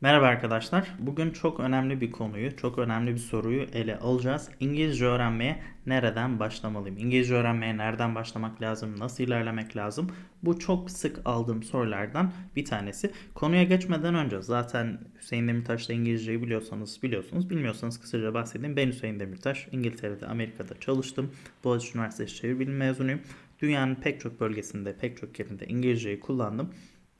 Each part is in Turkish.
Merhaba arkadaşlar. Bugün çok önemli bir konuyu, çok önemli bir soruyu ele alacağız. İngilizce öğrenmeye nereden başlamalıyım? İngilizce öğrenmeye nereden başlamak lazım? Nasıl ilerlemek lazım? Bu çok sık aldığım sorulardan bir tanesi. Konuya geçmeden önce zaten Hüseyin Demirtaş'la İngilizceyi biliyorsanız biliyorsunuz. Bilmiyorsanız kısaca bahsedeyim. Ben Hüseyin Demirtaş. İngiltere'de, Amerika'da çalıştım. Boğaziçi Üniversitesi Çeviri Bilimi mezunuyum. Dünyanın pek çok bölgesinde, pek çok yerinde İngilizceyi kullandım.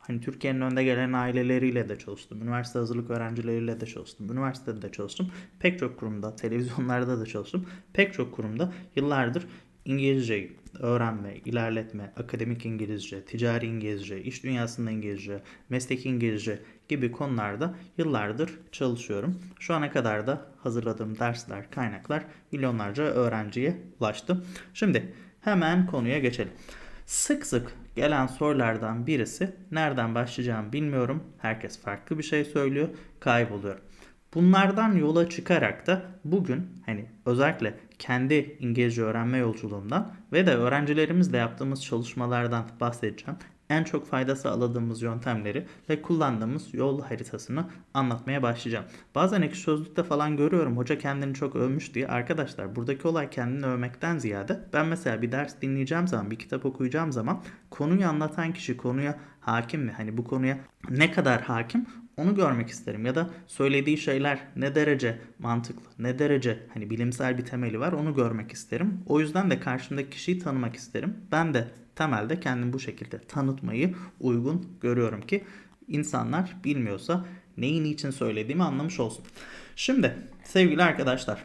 Hani Türkiye'nin önde gelen aileleriyle de çalıştım. Üniversite hazırlık öğrencileriyle de çalıştım. Üniversitede de çalıştım. Pek çok kurumda, televizyonlarda da çalıştım. Pek çok kurumda yıllardır İngilizceyi öğrenme, ilerletme, akademik İngilizce, ticari İngilizce, iş dünyasında İngilizce, mesleki İngilizce gibi konularda yıllardır çalışıyorum. Şu ana kadar da hazırladığım dersler, kaynaklar milyonlarca öğrenciye ulaştı. Şimdi hemen konuya geçelim. Sık sık gelen sorulardan birisi nereden başlayacağımı bilmiyorum. Herkes farklı bir şey söylüyor. Kayboluyorum. Bunlardan yola çıkarak da bugün hani özellikle kendi İngilizce öğrenme yolculuğumdan ve de öğrencilerimizle yaptığımız çalışmalardan bahsedeceğim en çok fayda sağladığımız yöntemleri ve kullandığımız yol haritasını anlatmaya başlayacağım. Bazen ekşi sözlükte falan görüyorum hoca kendini çok övmüş diye. Arkadaşlar buradaki olay kendini övmekten ziyade ben mesela bir ders dinleyeceğim zaman, bir kitap okuyacağım zaman konuyu anlatan kişi konuya hakim mi? Hani bu konuya ne kadar hakim onu görmek isterim ya da söylediği şeyler ne derece mantıklı, ne derece hani bilimsel bir temeli var onu görmek isterim. O yüzden de karşımdaki kişiyi tanımak isterim. Ben de temelde kendimi bu şekilde tanıtmayı uygun görüyorum ki insanlar bilmiyorsa neyi niçin söylediğimi anlamış olsun. Şimdi sevgili arkadaşlar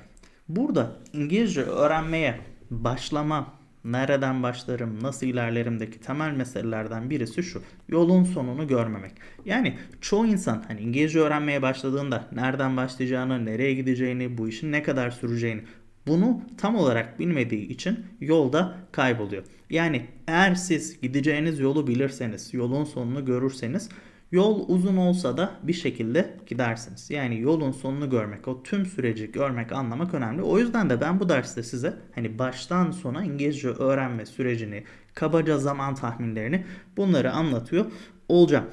burada İngilizce öğrenmeye başlama nereden başlarım, nasıl ilerlerimdeki temel meselelerden birisi şu. Yolun sonunu görmemek. Yani çoğu insan hani İngilizce öğrenmeye başladığında nereden başlayacağını, nereye gideceğini, bu işin ne kadar süreceğini bunu tam olarak bilmediği için yolda kayboluyor. Yani eğer siz gideceğiniz yolu bilirseniz, yolun sonunu görürseniz Yol uzun olsa da bir şekilde gidersiniz. Yani yolun sonunu görmek, o tüm süreci görmek, anlamak önemli. O yüzden de ben bu derste size hani baştan sona İngilizce öğrenme sürecini, kabaca zaman tahminlerini bunları anlatıyor olacağım.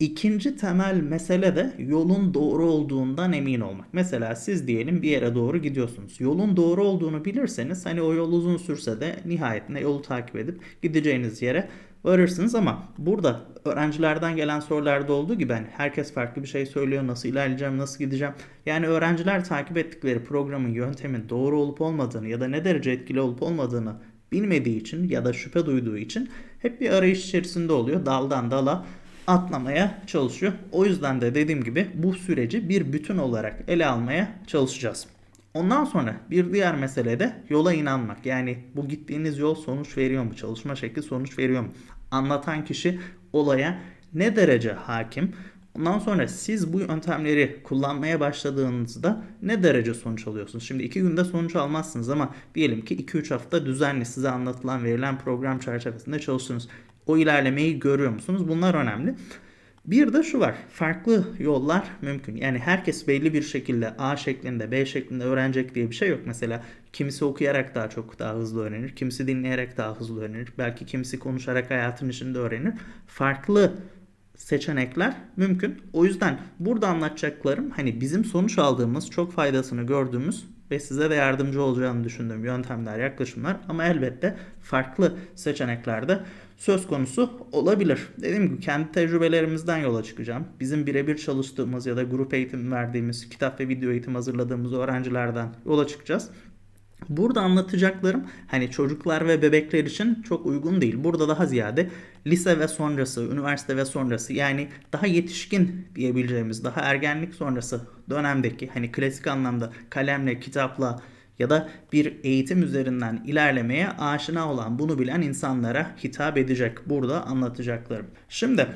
İkinci temel mesele de yolun doğru olduğundan emin olmak. Mesela siz diyelim bir yere doğru gidiyorsunuz. Yolun doğru olduğunu bilirseniz hani o yol uzun sürse de nihayetinde yolu takip edip gideceğiniz yere varırsınız ama burada öğrencilerden gelen sorularda olduğu gibi hani herkes farklı bir şey söylüyor. Nasıl ilerleyeceğim, nasıl gideceğim? Yani öğrenciler takip ettikleri programın, yöntemin doğru olup olmadığını ya da ne derece etkili olup olmadığını bilmediği için ya da şüphe duyduğu için hep bir arayış içerisinde oluyor. Daldan dala atlamaya çalışıyor. O yüzden de dediğim gibi bu süreci bir bütün olarak ele almaya çalışacağız. Ondan sonra bir diğer mesele de yola inanmak. Yani bu gittiğiniz yol sonuç veriyor mu? Çalışma şekli sonuç veriyor mu? Anlatan kişi olaya ne derece hakim? Ondan sonra siz bu yöntemleri kullanmaya başladığınızda ne derece sonuç alıyorsunuz? Şimdi iki günde sonuç almazsınız ama diyelim ki 2-3 hafta düzenli size anlatılan verilen program çerçevesinde çalıştınız. O ilerlemeyi görüyor musunuz? Bunlar önemli. Bir de şu var. Farklı yollar mümkün. Yani herkes belli bir şekilde A şeklinde, B şeklinde öğrenecek diye bir şey yok. Mesela kimisi okuyarak daha çok daha hızlı öğrenir. Kimisi dinleyerek daha hızlı öğrenir. Belki kimisi konuşarak hayatın içinde öğrenir. Farklı seçenekler mümkün. O yüzden burada anlatacaklarım hani bizim sonuç aldığımız, çok faydasını gördüğümüz ve size de yardımcı olacağını düşündüğüm yöntemler, yaklaşımlar ama elbette farklı seçeneklerde söz konusu olabilir. Dediğim gibi kendi tecrübelerimizden yola çıkacağım. Bizim birebir çalıştığımız ya da grup eğitim verdiğimiz, kitap ve video eğitim hazırladığımız öğrencilerden yola çıkacağız. Burada anlatacaklarım hani çocuklar ve bebekler için çok uygun değil. Burada daha ziyade lise ve sonrası, üniversite ve sonrası yani daha yetişkin diyebileceğimiz, daha ergenlik sonrası dönemdeki hani klasik anlamda kalemle, kitapla ya da bir eğitim üzerinden ilerlemeye aşina olan, bunu bilen insanlara hitap edecek burada anlatacaklarım. Şimdi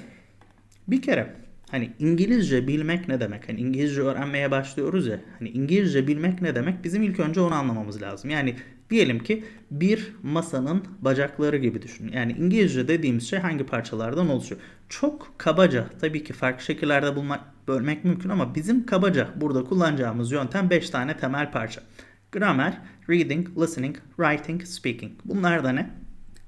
bir kere Hani İngilizce bilmek ne demek? Hani İngilizce öğrenmeye başlıyoruz ya. Hani İngilizce bilmek ne demek? Bizim ilk önce onu anlamamız lazım. Yani diyelim ki bir masanın bacakları gibi düşünün. Yani İngilizce dediğimiz şey hangi parçalardan oluşuyor? Çok kabaca tabii ki farklı şekillerde bulmak, bölmek mümkün ama bizim kabaca burada kullanacağımız yöntem 5 tane temel parça. Grammar, reading, listening, writing, speaking. Bunlar da ne?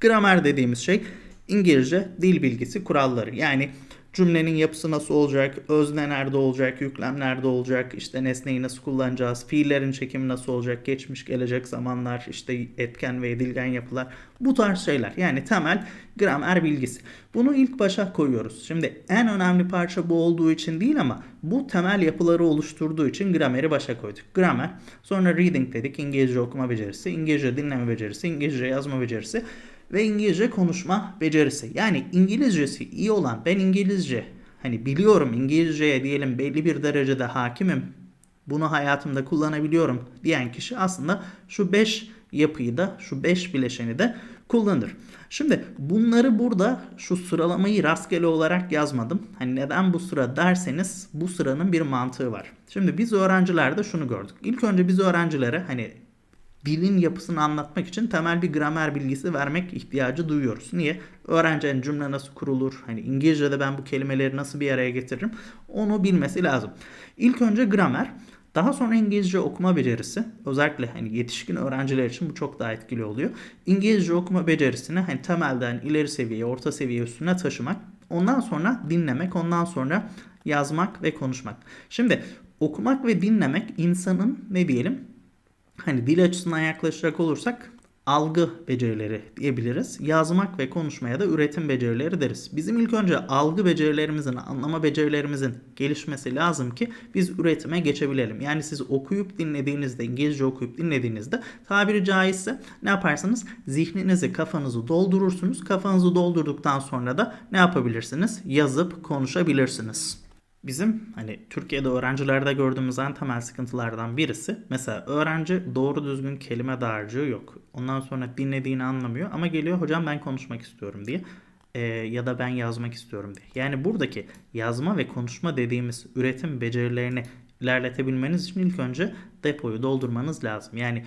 Grammar dediğimiz şey İngilizce dil bilgisi kuralları. Yani cümlenin yapısı nasıl olacak, özne nerede olacak, yüklem nerede olacak, işte nesneyi nasıl kullanacağız, fiillerin çekimi nasıl olacak, geçmiş gelecek zamanlar, işte etken ve edilgen yapılar bu tarz şeyler. Yani temel gramer bilgisi. Bunu ilk başa koyuyoruz. Şimdi en önemli parça bu olduğu için değil ama bu temel yapıları oluşturduğu için grameri başa koyduk. Gramer, sonra reading dedik, İngilizce okuma becerisi, İngilizce dinleme becerisi, İngilizce yazma becerisi ve İngilizce konuşma becerisi. Yani İngilizcesi iyi olan ben İngilizce hani biliyorum İngilizceye diyelim belli bir derecede hakimim. Bunu hayatımda kullanabiliyorum diyen kişi aslında şu 5 yapıyı da şu 5 bileşeni de kullanır. Şimdi bunları burada şu sıralamayı rastgele olarak yazmadım. Hani neden bu sıra derseniz bu sıranın bir mantığı var. Şimdi biz öğrencilerde şunu gördük. İlk önce biz öğrencilere hani dilin yapısını anlatmak için temel bir gramer bilgisi vermek ihtiyacı duyuyoruz. Niye? Öğrencinin cümle nasıl kurulur? Hani İngilizce'de ben bu kelimeleri nasıl bir araya getiririm? Onu bilmesi lazım. İlk önce gramer, daha sonra İngilizce okuma becerisi. Özellikle hani yetişkin öğrenciler için bu çok daha etkili oluyor. İngilizce okuma becerisini hani temelden ileri seviye, orta seviye üstüne taşımak. Ondan sonra dinlemek, ondan sonra yazmak ve konuşmak. Şimdi okumak ve dinlemek insanın ne diyelim hani dil açısından yaklaşacak olursak algı becerileri diyebiliriz. Yazmak ve konuşmaya da üretim becerileri deriz. Bizim ilk önce algı becerilerimizin, anlama becerilerimizin gelişmesi lazım ki biz üretime geçebilelim. Yani siz okuyup dinlediğinizde, İngilizce okuyup dinlediğinizde tabiri caizse ne yaparsınız? Zihninizi, kafanızı doldurursunuz. Kafanızı doldurduktan sonra da ne yapabilirsiniz? Yazıp konuşabilirsiniz. Bizim hani Türkiye'de öğrencilerde gördüğümüz en temel sıkıntılardan birisi mesela öğrenci doğru düzgün kelime dağarcığı yok. Ondan sonra dinlediğini anlamıyor ama geliyor hocam ben konuşmak istiyorum diye e, ya da ben yazmak istiyorum diye. Yani buradaki yazma ve konuşma dediğimiz üretim becerilerini ilerletebilmeniz için ilk önce depoyu doldurmanız lazım. Yani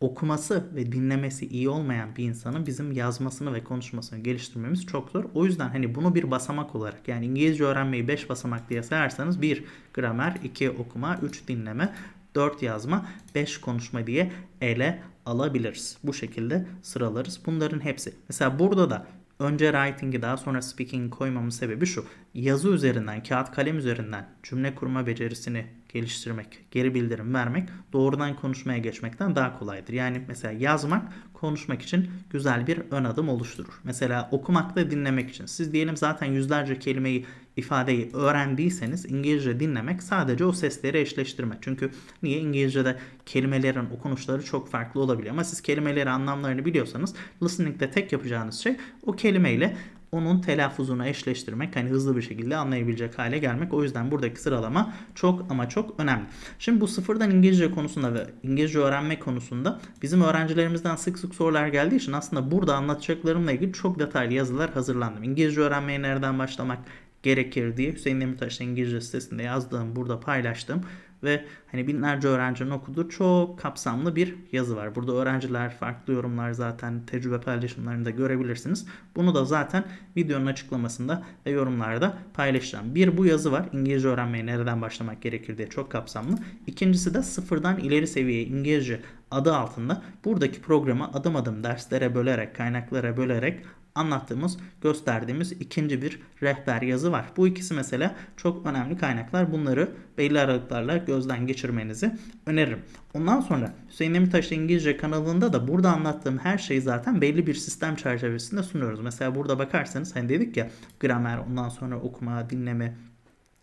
okuması ve dinlemesi iyi olmayan bir insanın bizim yazmasını ve konuşmasını geliştirmemiz çok zor. O yüzden hani bunu bir basamak olarak yani İngilizce öğrenmeyi 5 basamak diye sayarsanız 1 gramer, 2 okuma, 3 dinleme, 4 yazma, 5 konuşma diye ele alabiliriz. Bu şekilde sıralarız. Bunların hepsi. Mesela burada da önce writing'i daha sonra speaking koymamın sebebi şu. Yazı üzerinden, kağıt kalem üzerinden cümle kurma becerisini geliştirmek, geri bildirim vermek doğrudan konuşmaya geçmekten daha kolaydır. Yani mesela yazmak konuşmak için güzel bir ön adım oluşturur. Mesela okumak da dinlemek için. Siz diyelim zaten yüzlerce kelimeyi, ifadeyi öğrendiyseniz İngilizce dinlemek sadece o sesleri eşleştirme. Çünkü niye İngilizce'de kelimelerin okunuşları çok farklı olabiliyor. Ama siz kelimeleri anlamlarını biliyorsanız listening'de tek yapacağınız şey o kelimeyle onun telaffuzunu eşleştirmek hani hızlı bir şekilde anlayabilecek hale gelmek. O yüzden buradaki sıralama çok ama çok önemli. Şimdi bu sıfırdan İngilizce konusunda ve İngilizce öğrenme konusunda bizim öğrencilerimizden sık sık sorular geldiği için aslında burada anlatacaklarımla ilgili çok detaylı yazılar hazırlandım. İngilizce öğrenmeye nereden başlamak gerekir diye Hüseyin Demirtaş'ın İngilizce sitesinde yazdığım, burada paylaştığım ve hani binlerce öğrencinin okuduğu çok kapsamlı bir yazı var. Burada öğrenciler farklı yorumlar zaten tecrübe paylaşımlarında görebilirsiniz. Bunu da zaten videonun açıklamasında ve yorumlarda paylaşacağım. Bir bu yazı var. İngilizce öğrenmeye nereden başlamak gerekir diye çok kapsamlı. İkincisi de sıfırdan ileri seviye İngilizce adı altında buradaki programı adım adım derslere bölerek, kaynaklara bölerek anlattığımız, gösterdiğimiz ikinci bir rehber yazı var. Bu ikisi mesela çok önemli kaynaklar. Bunları belli aralıklarla gözden geçirmenizi öneririm. Ondan sonra Hüseyin Demirtaş İngilizce kanalında da burada anlattığım her şeyi zaten belli bir sistem çerçevesinde sunuyoruz. Mesela burada bakarsanız hani dedik ya gramer, ondan sonra okuma, dinleme,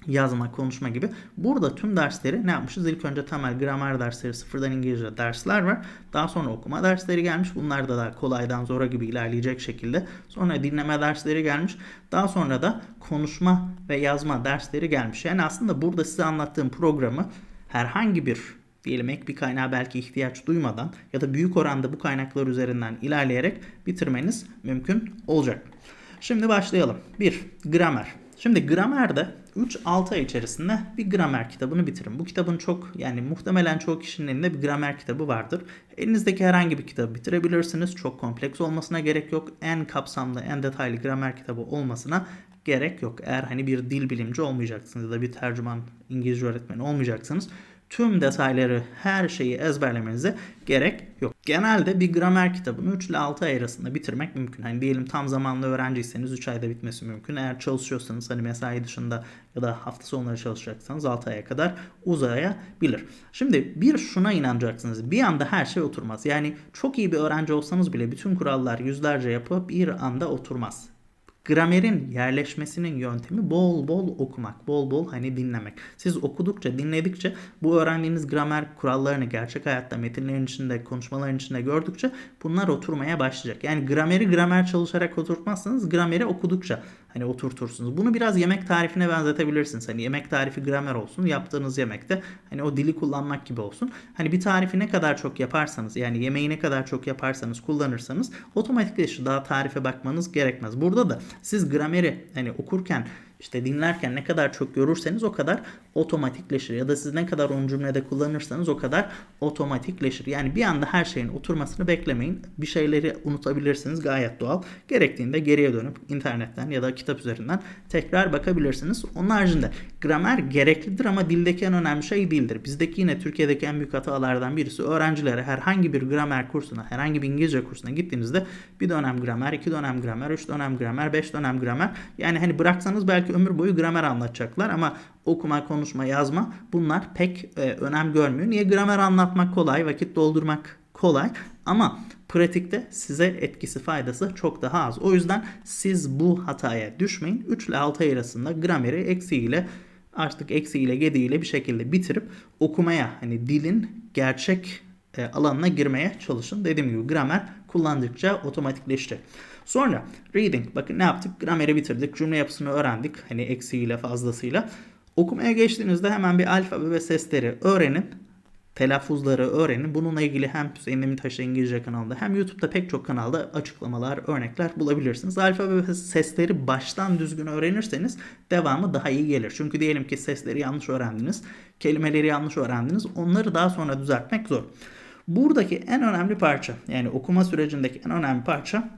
yazma, konuşma gibi. Burada tüm dersleri ne yapmışız? İlk önce temel gramer dersleri, sıfırdan İngilizce dersler var. Daha sonra okuma dersleri gelmiş. Bunlar da daha kolaydan zora gibi ilerleyecek şekilde. Sonra dinleme dersleri gelmiş. Daha sonra da konuşma ve yazma dersleri gelmiş. Yani aslında burada size anlattığım programı herhangi bir diyelim ek bir kaynağa belki ihtiyaç duymadan ya da büyük oranda bu kaynaklar üzerinden ilerleyerek bitirmeniz mümkün olacak. Şimdi başlayalım. 1. Gramer. Şimdi gramerde 3-6 ay içerisinde bir gramer kitabını bitirin. Bu kitabın çok yani muhtemelen çoğu kişinin elinde bir gramer kitabı vardır. Elinizdeki herhangi bir kitabı bitirebilirsiniz. Çok kompleks olmasına gerek yok. En kapsamlı, en detaylı gramer kitabı olmasına gerek yok. Eğer hani bir dil bilimci olmayacaksınız ya da bir tercüman İngilizce öğretmeni olmayacaksınız tüm detayları, her şeyi ezberlemenize gerek yok. Genelde bir gramer kitabını 3 ile 6 ay arasında bitirmek mümkün. Hani diyelim tam zamanlı öğrenciyseniz 3 ayda bitmesi mümkün. Eğer çalışıyorsanız hani mesai dışında ya da hafta sonları çalışacaksanız 6 aya kadar uzayabilir. Şimdi bir şuna inanacaksınız. Bir anda her şey oturmaz. Yani çok iyi bir öğrenci olsanız bile bütün kurallar yüzlerce yapıp bir anda oturmaz. Gramerin yerleşmesinin yöntemi bol bol okumak, bol bol hani dinlemek. Siz okudukça, dinledikçe bu öğrendiğiniz gramer kurallarını gerçek hayatta metinlerin içinde, konuşmaların içinde gördükçe bunlar oturmaya başlayacak. Yani grameri gramer çalışarak oturtmazsanız grameri okudukça hani oturtursunuz. Bunu biraz yemek tarifine benzetebilirsiniz. Hani yemek tarifi gramer olsun. Yaptığınız yemekte hani o dili kullanmak gibi olsun. Hani bir tarifi ne kadar çok yaparsanız yani yemeği ne kadar çok yaparsanız kullanırsanız otomatikleşir. Daha tarife bakmanız gerekmez. Burada da siz grameri hani okurken işte dinlerken ne kadar çok görürseniz o kadar otomatikleşir. Ya da siz ne kadar onu cümlede kullanırsanız o kadar otomatikleşir. Yani bir anda her şeyin oturmasını beklemeyin. Bir şeyleri unutabilirsiniz gayet doğal. Gerektiğinde geriye dönüp internetten ya da kitap üzerinden tekrar bakabilirsiniz. Onun haricinde gramer gereklidir ama dildeki en önemli şey değildir. Bizdeki yine Türkiye'deki en büyük hatalardan birisi öğrencilere herhangi bir gramer kursuna, herhangi bir İngilizce kursuna gittiğinizde bir dönem gramer, iki dönem gramer, üç dönem gramer, beş dönem gramer. Yani hani bıraksanız belki ömür boyu gramer anlatacaklar ama okuma, konuşma, yazma bunlar pek e, önem görmüyor. Niye? Gramer anlatmak kolay, vakit doldurmak kolay ama pratikte size etkisi faydası çok daha az. O yüzden siz bu hataya düşmeyin. 3 ile 6 ay arasında grameri eksiğiyle artık eksiğiyle gediğiyle bir şekilde bitirip okumaya hani dilin gerçek e, alanına girmeye çalışın. Dediğim gibi gramer kullandıkça otomatikleşecek. Sonra reading. Bakın ne yaptık? Grameri bitirdik. Cümle yapısını öğrendik. Hani eksiğiyle fazlasıyla. Okumaya geçtiğinizde hemen bir alfabe ve sesleri öğrenin. Telaffuzları öğrenin. Bununla ilgili hem Zeynep'in Taşı İngilizce kanalında hem YouTube'da pek çok kanalda açıklamalar, örnekler bulabilirsiniz. Alfabe ve sesleri baştan düzgün öğrenirseniz devamı daha iyi gelir. Çünkü diyelim ki sesleri yanlış öğrendiniz, kelimeleri yanlış öğrendiniz. Onları daha sonra düzeltmek zor. Buradaki en önemli parça yani okuma sürecindeki en önemli parça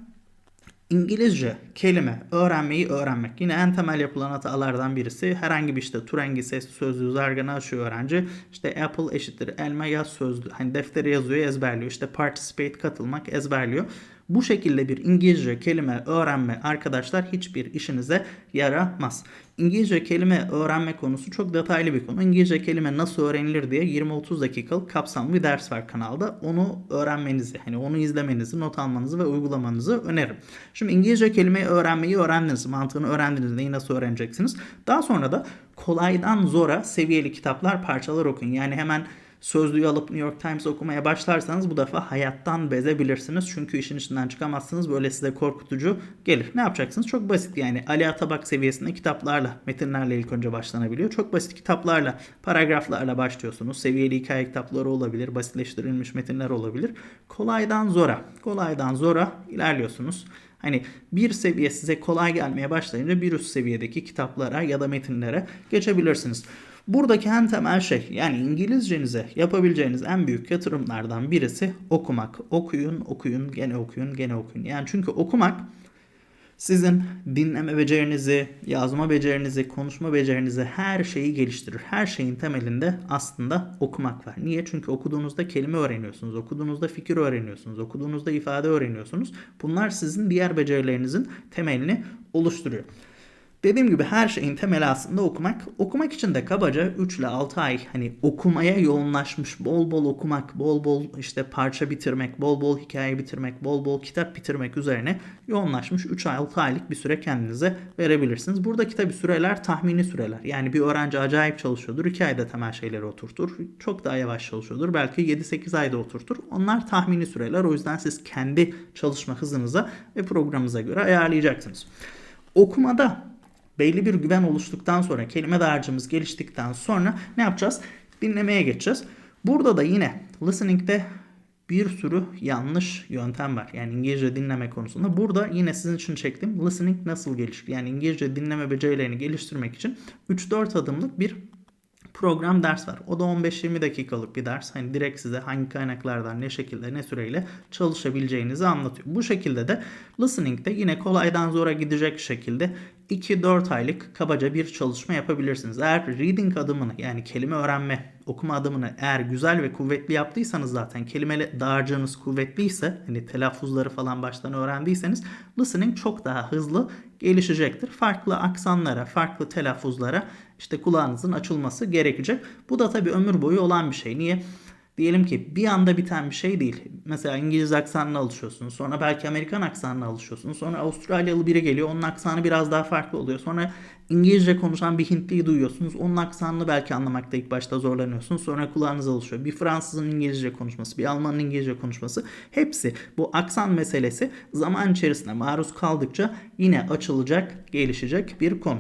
İngilizce kelime öğrenmeyi öğrenmek. Yine en temel yapılan hatalardan birisi herhangi bir işte Turengi ses sözlüğü zarganı açıyor öğrenci. İşte Apple eşittir elma yaz sözlüğü. Hani deftere yazıyor ezberliyor. İşte participate katılmak ezberliyor. Bu şekilde bir İngilizce kelime öğrenme arkadaşlar hiçbir işinize yaramaz. İngilizce kelime öğrenme konusu çok detaylı bir konu. İngilizce kelime nasıl öğrenilir diye 20-30 dakikalık kapsamlı bir ders var kanalda. Onu öğrenmenizi, hani onu izlemenizi, not almanızı ve uygulamanızı öneririm. Şimdi İngilizce kelimeyi öğrenmeyi öğrendiniz, mantığını öğrendiniz, neyi nasıl öğreneceksiniz. Daha sonra da kolaydan zora seviyeli kitaplar, parçalar okuyun. Yani hemen sözlüğü alıp New York Times okumaya başlarsanız bu defa hayattan bezebilirsiniz. Çünkü işin içinden çıkamazsınız. Böyle size korkutucu gelir. Ne yapacaksınız? Çok basit yani. Ali Atabak seviyesinde kitaplarla, metinlerle ilk önce başlanabiliyor. Çok basit kitaplarla, paragraflarla başlıyorsunuz. Seviyeli hikaye kitapları olabilir, basitleştirilmiş metinler olabilir. Kolaydan zora, kolaydan zora ilerliyorsunuz. Hani bir seviye size kolay gelmeye başlayınca bir üst seviyedeki kitaplara ya da metinlere geçebilirsiniz. Buradaki en temel şey yani İngilizcenize yapabileceğiniz en büyük yatırımlardan birisi okumak. Okuyun, okuyun, gene okuyun, gene okuyun. Yani çünkü okumak sizin dinleme becerinizi, yazma becerinizi, konuşma becerinizi her şeyi geliştirir. Her şeyin temelinde aslında okumak var. Niye? Çünkü okuduğunuzda kelime öğreniyorsunuz, okuduğunuzda fikir öğreniyorsunuz, okuduğunuzda ifade öğreniyorsunuz. Bunlar sizin diğer becerilerinizin temelini oluşturuyor. Dediğim gibi her şeyin temeli aslında okumak. Okumak için de kabaca 3 ile 6 ay hani okumaya yoğunlaşmış, bol bol okumak, bol bol işte parça bitirmek, bol bol hikaye bitirmek, bol bol kitap bitirmek üzerine yoğunlaşmış 3 ay 6 aylık bir süre kendinize verebilirsiniz. Buradaki tabi süreler tahmini süreler. Yani bir öğrenci acayip çalışıyordur. 2 ayda temel şeyleri oturtur. Çok daha yavaş çalışıyordur. Belki 7-8 ayda oturtur. Onlar tahmini süreler. O yüzden siz kendi çalışma hızınıza ve programınıza göre ayarlayacaksınız. Okumada belli bir güven oluştuktan sonra kelime dağarcığımız geliştikten sonra ne yapacağız? Dinlemeye geçeceğiz. Burada da yine listening'de bir sürü yanlış yöntem var. Yani İngilizce dinleme konusunda. Burada yine sizin için çektiğim listening nasıl gelişir? Yani İngilizce dinleme becerilerini geliştirmek için 3-4 adımlık bir program ders var. O da 15-20 dakikalık bir ders. Hani direkt size hangi kaynaklardan ne şekilde ne süreyle çalışabileceğinizi anlatıyor. Bu şekilde de listening'de yine kolaydan zora gidecek şekilde 2-4 aylık kabaca bir çalışma yapabilirsiniz. Eğer reading adımını yani kelime öğrenme, okuma adımını eğer güzel ve kuvvetli yaptıysanız zaten kelime dağarcığınız kuvvetliyse hani telaffuzları falan baştan öğrendiyseniz listening çok daha hızlı gelişecektir. Farklı aksanlara, farklı telaffuzlara işte kulağınızın açılması gerekecek. Bu da tabii ömür boyu olan bir şey. Niye? Diyelim ki bir anda biten bir şey değil. Mesela İngiliz aksanına alışıyorsunuz. Sonra belki Amerikan aksanına alışıyorsunuz. Sonra Avustralyalı biri geliyor. Onun aksanı biraz daha farklı oluyor. Sonra İngilizce konuşan bir Hintliyi duyuyorsunuz. Onun aksanını belki anlamakta ilk başta zorlanıyorsunuz. Sonra kulağınız alışıyor. Bir Fransızın İngilizce konuşması, bir Almanın İngilizce konuşması. Hepsi bu aksan meselesi zaman içerisinde maruz kaldıkça yine açılacak, gelişecek bir konu.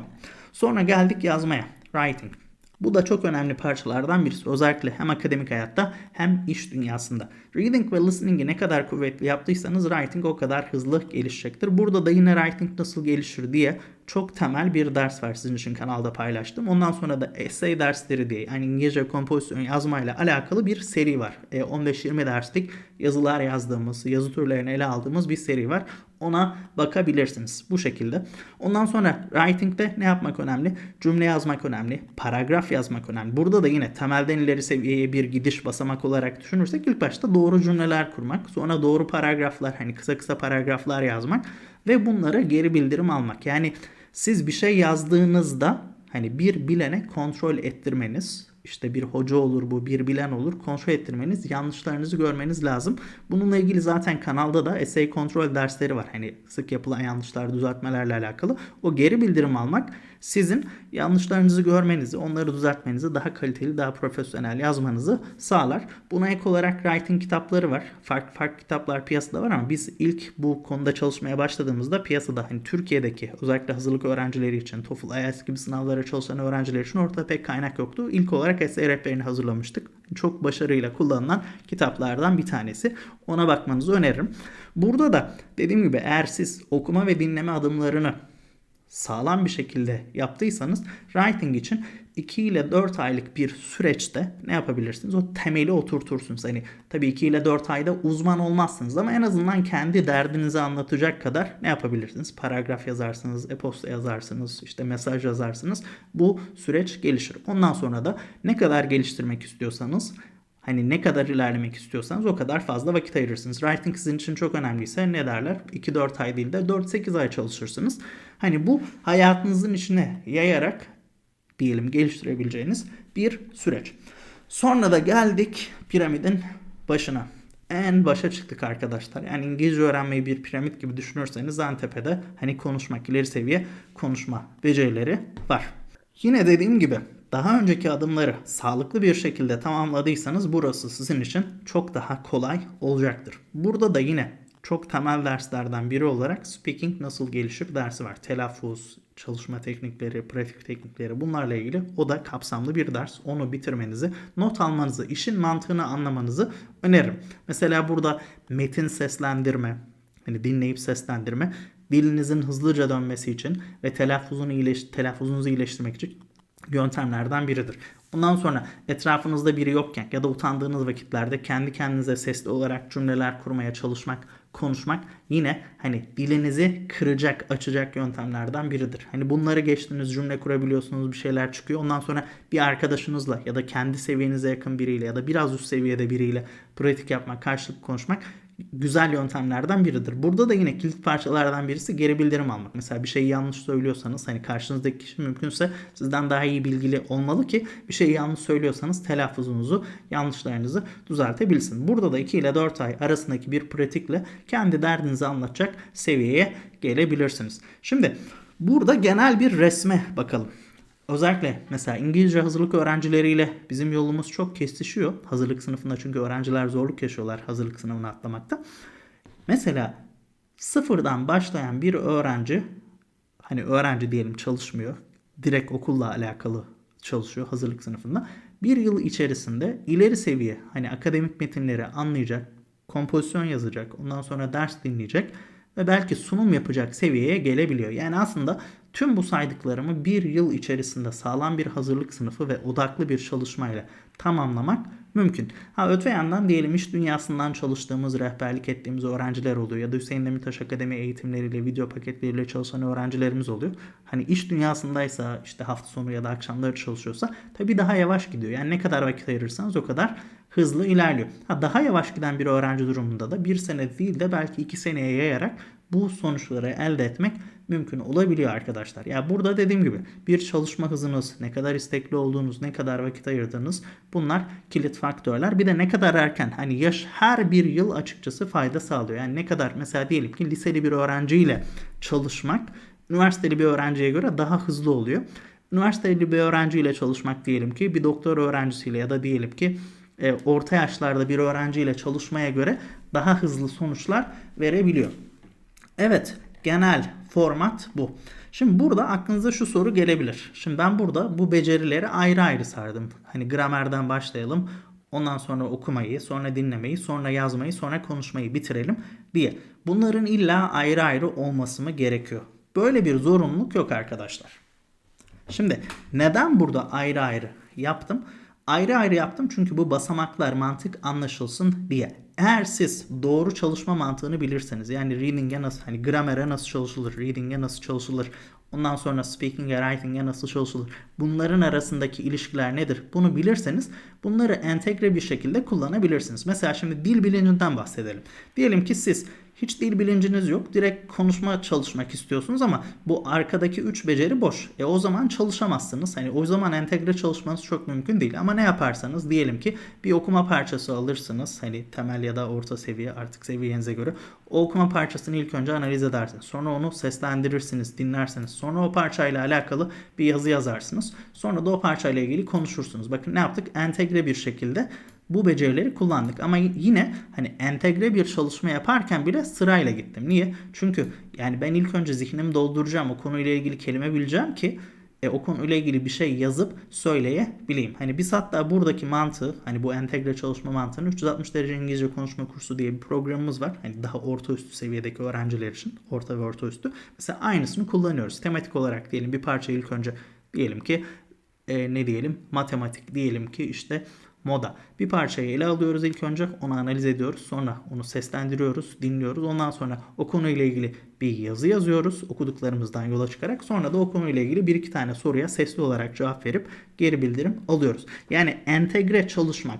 Sonra geldik yazmaya. Writing. Bu da çok önemli parçalardan birisi. Özellikle hem akademik hayatta hem iş dünyasında. Reading ve listening'i ne kadar kuvvetli yaptıysanız writing o kadar hızlı gelişecektir. Burada da yine writing nasıl gelişir diye çok temel bir ders var sizin için kanalda paylaştım. Ondan sonra da essay dersleri diye yani İngilizce kompozisyon yazmayla alakalı bir seri var. E, 15-20 derslik yazılar yazdığımız, yazı türlerini ele aldığımız bir seri var. Ona bakabilirsiniz bu şekilde. Ondan sonra writing'de ne yapmak önemli? Cümle yazmak önemli. Paragraf yazmak önemli. Burada da yine temelden ileri seviyeye bir gidiş basamak olarak düşünürsek ilk başta doğru cümleler kurmak. Sonra doğru paragraflar hani kısa kısa paragraflar yazmak ve bunlara geri bildirim almak. Yani siz bir şey yazdığınızda hani bir bilene kontrol ettirmeniz işte bir hoca olur bu bir bilen olur kontrol ettirmeniz yanlışlarınızı görmeniz lazım. Bununla ilgili zaten kanalda da essay kontrol dersleri var. Hani sık yapılan yanlışlar düzeltmelerle alakalı. O geri bildirim almak sizin yanlışlarınızı görmenizi, onları düzeltmenizi, daha kaliteli, daha profesyonel yazmanızı sağlar. Buna ek olarak writing kitapları var. Farklı farklı kitaplar piyasada var ama biz ilk bu konuda çalışmaya başladığımızda piyasada hani Türkiye'deki özellikle hazırlık öğrencileri için, TOEFL, IELTS gibi sınavlara çalışan öğrenciler için ortada pek kaynak yoktu. İlk olarak essay rehberini hazırlamıştık. Çok başarıyla kullanılan kitaplardan bir tanesi. Ona bakmanızı öneririm. Burada da dediğim gibi eğer siz okuma ve dinleme adımlarını sağlam bir şekilde yaptıysanız writing için 2 ile 4 aylık bir süreçte ne yapabilirsiniz? O temeli oturtursunuz. Hani tabii 2 ile 4 ayda uzman olmazsınız ama en azından kendi derdinizi anlatacak kadar ne yapabilirsiniz? Paragraf yazarsınız, e-posta yazarsınız, işte mesaj yazarsınız. Bu süreç gelişir. Ondan sonra da ne kadar geliştirmek istiyorsanız Hani ne kadar ilerlemek istiyorsanız o kadar fazla vakit ayırırsınız. Writing sizin için çok önemliyse ne derler? 2-4 ay değil de 4-8 ay çalışırsınız. Hani bu hayatınızın içine yayarak diyelim geliştirebileceğiniz bir süreç. Sonra da geldik piramidin başına. En başa çıktık arkadaşlar. Yani İngilizce öğrenmeyi bir piramit gibi düşünürseniz en tepede hani konuşmak ileri seviye konuşma becerileri var. Yine dediğim gibi daha önceki adımları sağlıklı bir şekilde tamamladıysanız burası sizin için çok daha kolay olacaktır. Burada da yine çok temel derslerden biri olarak speaking nasıl gelişir dersi var. Telaffuz, çalışma teknikleri, pratik teknikleri bunlarla ilgili o da kapsamlı bir ders. Onu bitirmenizi, not almanızı, işin mantığını anlamanızı öneririm. Mesela burada metin seslendirme, hani dinleyip seslendirme dilinizin hızlıca dönmesi için ve telaffuzunu iyileş, telaffuzunuzu iyileştirmek için yöntemlerden biridir. Bundan sonra etrafınızda biri yokken ya da utandığınız vakitlerde kendi kendinize sesli olarak cümleler kurmaya çalışmak, konuşmak yine hani dilinizi kıracak, açacak yöntemlerden biridir. Hani bunları geçtiğiniz cümle kurabiliyorsunuz, bir şeyler çıkıyor. Ondan sonra bir arkadaşınızla ya da kendi seviyenize yakın biriyle ya da biraz üst seviyede biriyle pratik yapmak, karşılık konuşmak güzel yöntemlerden biridir. Burada da yine kilit parçalardan birisi geri bildirim almak. Mesela bir şeyi yanlış söylüyorsanız hani karşınızdaki kişi mümkünse sizden daha iyi bilgili olmalı ki bir şeyi yanlış söylüyorsanız telaffuzunuzu, yanlışlarınızı düzeltebilsin. Burada da 2 ile 4 ay arasındaki bir pratikle kendi derdinizi anlatacak seviyeye gelebilirsiniz. Şimdi burada genel bir resme bakalım. Özellikle mesela İngilizce hazırlık öğrencileriyle bizim yolumuz çok kesişiyor. Hazırlık sınıfında çünkü öğrenciler zorluk yaşıyorlar hazırlık sınavını atlamakta. Mesela sıfırdan başlayan bir öğrenci hani öğrenci diyelim çalışmıyor. Direkt okulla alakalı çalışıyor hazırlık sınıfında. Bir yıl içerisinde ileri seviye hani akademik metinleri anlayacak, kompozisyon yazacak, ondan sonra ders dinleyecek ve belki sunum yapacak seviyeye gelebiliyor. Yani aslında Tüm bu saydıklarımı bir yıl içerisinde sağlam bir hazırlık sınıfı ve odaklı bir çalışmayla tamamlamak mümkün. Ha öte yandan diyelim iş dünyasından çalıştığımız, rehberlik ettiğimiz öğrenciler oluyor. Ya da Hüseyin Demirtaş Akademi eğitimleriyle, video paketleriyle çalışan öğrencilerimiz oluyor. Hani iş dünyasındaysa işte hafta sonu ya da akşamları çalışıyorsa tabii daha yavaş gidiyor. Yani ne kadar vakit ayırırsanız o kadar hızlı ilerliyor. Ha, daha yavaş giden bir öğrenci durumunda da bir sene değil de belki iki seneye yayarak bu sonuçları elde etmek mümkün olabiliyor arkadaşlar. Ya burada dediğim gibi bir çalışma hızınız, ne kadar istekli olduğunuz, ne kadar vakit ayırdığınız bunlar kilit faktörler. Bir de ne kadar erken hani yaş her bir yıl açıkçası fayda sağlıyor. Yani ne kadar mesela diyelim ki liseli bir öğrenciyle çalışmak üniversiteli bir öğrenciye göre daha hızlı oluyor. Üniversiteli bir öğrenciyle çalışmak diyelim ki bir doktor öğrencisiyle ya da diyelim ki e, orta yaşlarda bir öğrenciyle çalışmaya göre daha hızlı sonuçlar verebiliyor. Evet, genel format bu. Şimdi burada aklınıza şu soru gelebilir. Şimdi ben burada bu becerileri ayrı ayrı sardım. Hani gramerden başlayalım. Ondan sonra okumayı, sonra dinlemeyi, sonra yazmayı, sonra konuşmayı bitirelim diye. Bunların illa ayrı ayrı olması mı gerekiyor? Böyle bir zorunluluk yok arkadaşlar. Şimdi neden burada ayrı ayrı yaptım? Ayrı ayrı yaptım çünkü bu basamaklar mantık anlaşılsın diye. Eğer siz doğru çalışma mantığını bilirseniz yani reading'e nasıl hani gramere nasıl çalışılır, reading'e nasıl çalışılır, ondan sonra speaking'e, writing'e nasıl çalışılır, bunların arasındaki ilişkiler nedir bunu bilirseniz bunları entegre bir şekilde kullanabilirsiniz. Mesela şimdi dil bilincinden bahsedelim. Diyelim ki siz hiç dil bilinciniz yok. Direkt konuşma çalışmak istiyorsunuz ama bu arkadaki 3 beceri boş. E o zaman çalışamazsınız. Hani o zaman entegre çalışmanız çok mümkün değil. Ama ne yaparsanız diyelim ki bir okuma parçası alırsınız. Hani temel ya da orta seviye artık seviyenize göre. O okuma parçasını ilk önce analiz edersiniz. Sonra onu seslendirirsiniz, dinlersiniz. Sonra o parçayla alakalı bir yazı yazarsınız. Sonra da o parçayla ilgili konuşursunuz. Bakın ne yaptık? Entegre bir şekilde bu becerileri kullandık. Ama yine hani entegre bir çalışma yaparken bile sırayla gittim. Niye? Çünkü yani ben ilk önce zihnimi dolduracağım. O konuyla ilgili kelime bileceğim ki e, o konuyla ilgili bir şey yazıp söyleyebileyim. Hani biz hatta buradaki mantığı hani bu entegre çalışma mantığını 360 derece İngilizce konuşma kursu diye bir programımız var. Hani daha orta üstü seviyedeki öğrenciler için orta ve orta üstü. Mesela aynısını kullanıyoruz. Tematik olarak diyelim bir parça ilk önce diyelim ki e, ne diyelim matematik diyelim ki işte moda. Bir parçayı ele alıyoruz ilk önce onu analiz ediyoruz. Sonra onu seslendiriyoruz, dinliyoruz. Ondan sonra o konuyla ilgili bir yazı yazıyoruz okuduklarımızdan yola çıkarak. Sonra da o konuyla ilgili bir iki tane soruya sesli olarak cevap verip geri bildirim alıyoruz. Yani entegre çalışmak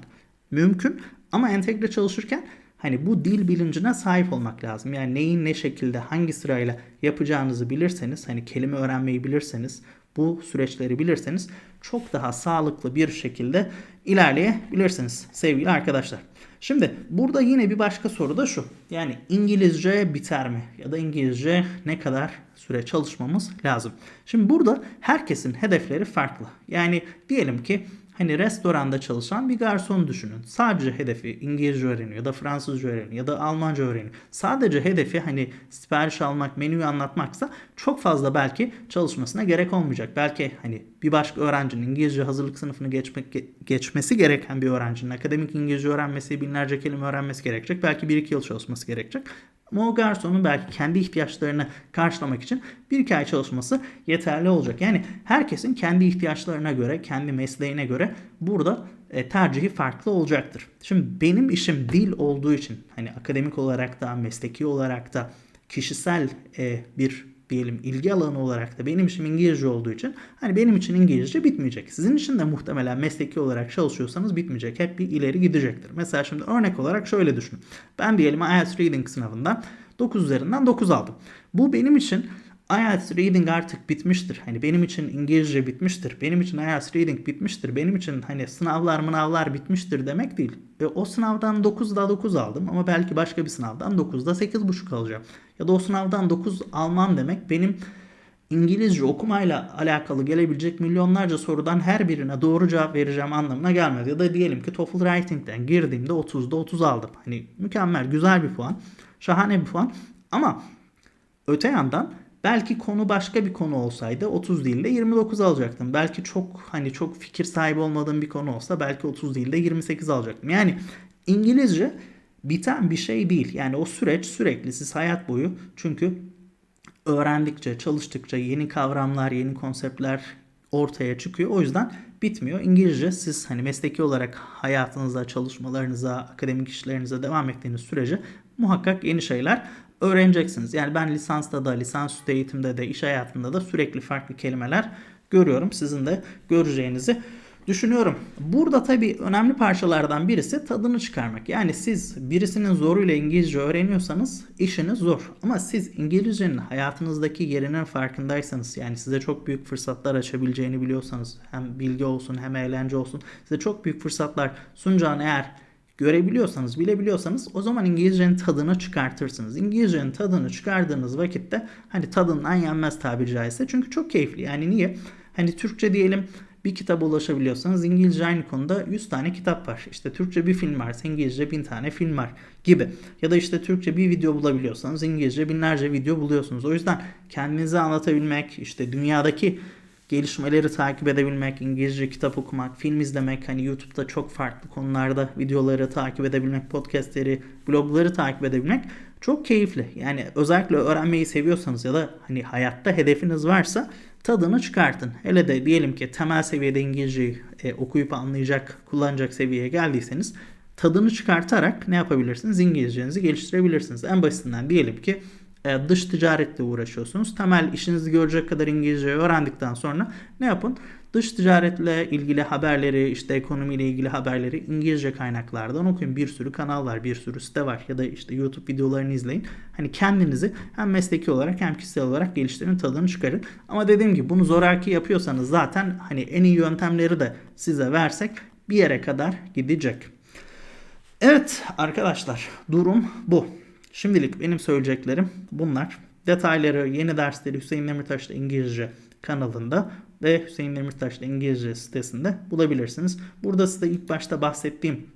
mümkün ama entegre çalışırken Hani bu dil bilincine sahip olmak lazım. Yani neyin ne şekilde hangi sırayla yapacağınızı bilirseniz hani kelime öğrenmeyi bilirseniz bu süreçleri bilirseniz çok daha sağlıklı bir şekilde ilerleyebilirsiniz sevgili arkadaşlar. Şimdi burada yine bir başka soru da şu. Yani İngilizce biter mi? Ya da İngilizce ne kadar süre çalışmamız lazım? Şimdi burada herkesin hedefleri farklı. Yani diyelim ki Hani restoranda çalışan bir garson düşünün. Sadece hedefi İngilizce öğreniyor ya da Fransızca öğreniyor ya da Almanca öğreniyor. Sadece hedefi hani sipariş almak, menüyü anlatmaksa çok fazla belki çalışmasına gerek olmayacak. Belki hani bir başka öğrencinin İngilizce hazırlık sınıfını geçmek geçmesi gereken bir öğrencinin akademik İngilizce öğrenmesi, binlerce kelime öğrenmesi gerekecek. Belki 1-2 yıl çalışması gerekecek. Ama o garsonun belki kendi ihtiyaçlarını karşılamak için bir iki ay çalışması yeterli olacak. Yani herkesin kendi ihtiyaçlarına göre, kendi mesleğine göre burada e, tercihi farklı olacaktır. Şimdi benim işim dil olduğu için hani akademik olarak da, mesleki olarak da kişisel e, bir diyelim ilgi alanı olarak da benim işim İngilizce olduğu için hani benim için İngilizce bitmeyecek. Sizin için de muhtemelen mesleki olarak çalışıyorsanız bitmeyecek. Hep bir ileri gidecektir. Mesela şimdi örnek olarak şöyle düşünün. Ben diyelim IELTS Reading sınavından 9 üzerinden 9 aldım. Bu benim için IELTS Reading artık bitmiştir. Hani benim için İngilizce bitmiştir. Benim için IELTS Reading bitmiştir. Benim için hani sınavlar mınavlar bitmiştir demek değil. E, o sınavdan 9'da 9 aldım ama belki başka bir sınavdan 9'da 8,5 alacağım. Ya da o sınavdan 9 almam demek benim İngilizce okumayla alakalı gelebilecek milyonlarca sorudan her birine doğru cevap vereceğim anlamına gelmez. Ya da diyelim ki TOEFL Writing'den girdiğimde 30'da 30 aldım. Hani mükemmel, güzel bir puan. Şahane bir puan. Ama öte yandan Belki konu başka bir konu olsaydı 30 değil de 29 alacaktım. Belki çok hani çok fikir sahibi olmadığım bir konu olsa belki 30 değil de 28 alacaktım. Yani İngilizce biten bir şey değil. Yani o süreç sürekli siz hayat boyu çünkü öğrendikçe, çalıştıkça yeni kavramlar, yeni konseptler ortaya çıkıyor. O yüzden bitmiyor. İngilizce siz hani mesleki olarak hayatınıza, çalışmalarınıza, akademik işlerinize devam ettiğiniz sürece muhakkak yeni şeyler öğreneceksiniz. Yani ben lisansta da, lisansüstü eğitimde de, iş hayatında da sürekli farklı kelimeler görüyorum. Sizin de göreceğinizi düşünüyorum. Burada tabii önemli parçalardan birisi tadını çıkarmak. Yani siz birisinin zoruyla İngilizce öğreniyorsanız işiniz zor. Ama siz İngilizcenin hayatınızdaki yerinin farkındaysanız yani size çok büyük fırsatlar açabileceğini biliyorsanız hem bilgi olsun hem eğlence olsun size çok büyük fırsatlar sunacağını eğer görebiliyorsanız, bilebiliyorsanız o zaman İngilizcenin tadını çıkartırsınız. İngilizcenin tadını çıkardığınız vakitte hani tadından yenmez tabiri caizse. Çünkü çok keyifli. Yani niye? Hani Türkçe diyelim bir kitaba ulaşabiliyorsanız İngilizce aynı konuda 100 tane kitap var. İşte Türkçe bir film varsa İngilizce 1000 tane film var gibi. Ya da işte Türkçe bir video bulabiliyorsanız İngilizce binlerce video buluyorsunuz. O yüzden kendinizi anlatabilmek, işte dünyadaki gelişmeleri takip edebilmek, İngilizce kitap okumak, film izlemek, hani YouTube'da çok farklı konularda videoları takip edebilmek, podcastleri, blogları takip edebilmek çok keyifli. Yani özellikle öğrenmeyi seviyorsanız ya da hani hayatta hedefiniz varsa tadını çıkartın. Hele de diyelim ki temel seviyede İngilizceyi e, okuyup anlayacak, kullanacak seviyeye geldiyseniz tadını çıkartarak ne yapabilirsiniz? İngilizcenizi geliştirebilirsiniz. En basitinden diyelim ki dış ticaretle uğraşıyorsunuz. Temel işinizi görecek kadar İngilizce öğrendikten sonra ne yapın? Dış ticaretle ilgili haberleri, işte ekonomiyle ilgili haberleri İngilizce kaynaklardan okuyun. Bir sürü kanal var, bir sürü site var ya da işte YouTube videolarını izleyin. Hani kendinizi hem mesleki olarak hem kişisel olarak geliştirin, tadını çıkarın. Ama dediğim gibi bunu zoraki yapıyorsanız zaten hani en iyi yöntemleri de size versek bir yere kadar gidecek. Evet arkadaşlar durum bu. Şimdilik benim söyleyeceklerim bunlar. Detayları, yeni dersleri Hüseyin Demirtaş'ta İngilizce kanalında ve Hüseyin Demirtaş'ta İngilizce sitesinde bulabilirsiniz. Burada size ilk başta bahsettiğim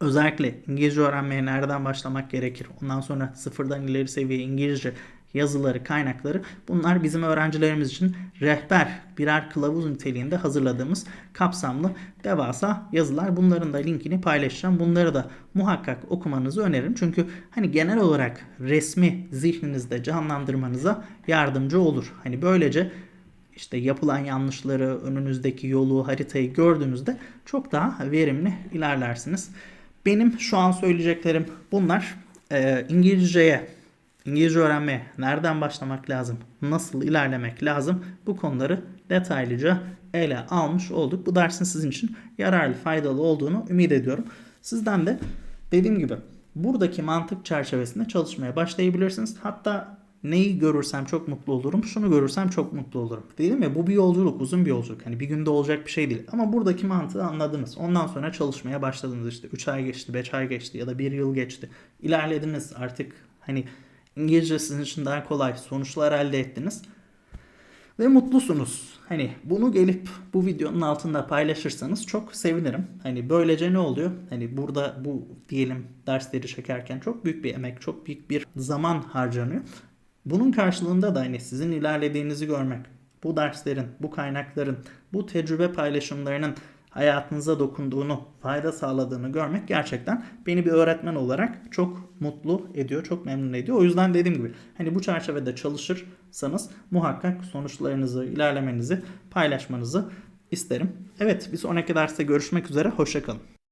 özellikle İngilizce öğrenmeye nereden başlamak gerekir? Ondan sonra sıfırdan ileri seviye İngilizce yazıları, kaynakları bunlar bizim öğrencilerimiz için rehber birer kılavuz niteliğinde hazırladığımız kapsamlı devasa yazılar. Bunların da linkini paylaşacağım. Bunları da muhakkak okumanızı öneririm. Çünkü hani genel olarak resmi zihninizde canlandırmanıza yardımcı olur. Hani böylece işte yapılan yanlışları, önünüzdeki yolu, haritayı gördüğünüzde çok daha verimli ilerlersiniz. Benim şu an söyleyeceklerim bunlar. Ee, İngilizceye İngilizce öğrenmeye nereden başlamak lazım, nasıl ilerlemek lazım bu konuları detaylıca ele almış olduk. Bu dersin sizin için yararlı, faydalı olduğunu ümit ediyorum. Sizden de dediğim gibi buradaki mantık çerçevesinde çalışmaya başlayabilirsiniz. Hatta neyi görürsem çok mutlu olurum, şunu görürsem çok mutlu olurum. Dedim ya bu bir yolculuk, uzun bir yolculuk. Hani bir günde olacak bir şey değil. Ama buradaki mantığı anladınız. Ondan sonra çalışmaya başladınız işte. 3 ay geçti, 5 ay geçti ya da 1 yıl geçti. İlerlediniz artık hani İngilizce sizin için daha kolay sonuçlar elde ettiniz. Ve mutlusunuz. Hani bunu gelip bu videonun altında paylaşırsanız çok sevinirim. Hani böylece ne oluyor? Hani burada bu diyelim dersleri çekerken çok büyük bir emek, çok büyük bir zaman harcanıyor. Bunun karşılığında da hani sizin ilerlediğinizi görmek, bu derslerin, bu kaynakların, bu tecrübe paylaşımlarının hayatınıza dokunduğunu, fayda sağladığını görmek gerçekten beni bir öğretmen olarak çok mutlu ediyor, çok memnun ediyor. O yüzden dediğim gibi hani bu çerçevede çalışırsanız muhakkak sonuçlarınızı, ilerlemenizi paylaşmanızı isterim. Evet bir sonraki derste görüşmek üzere, hoşçakalın.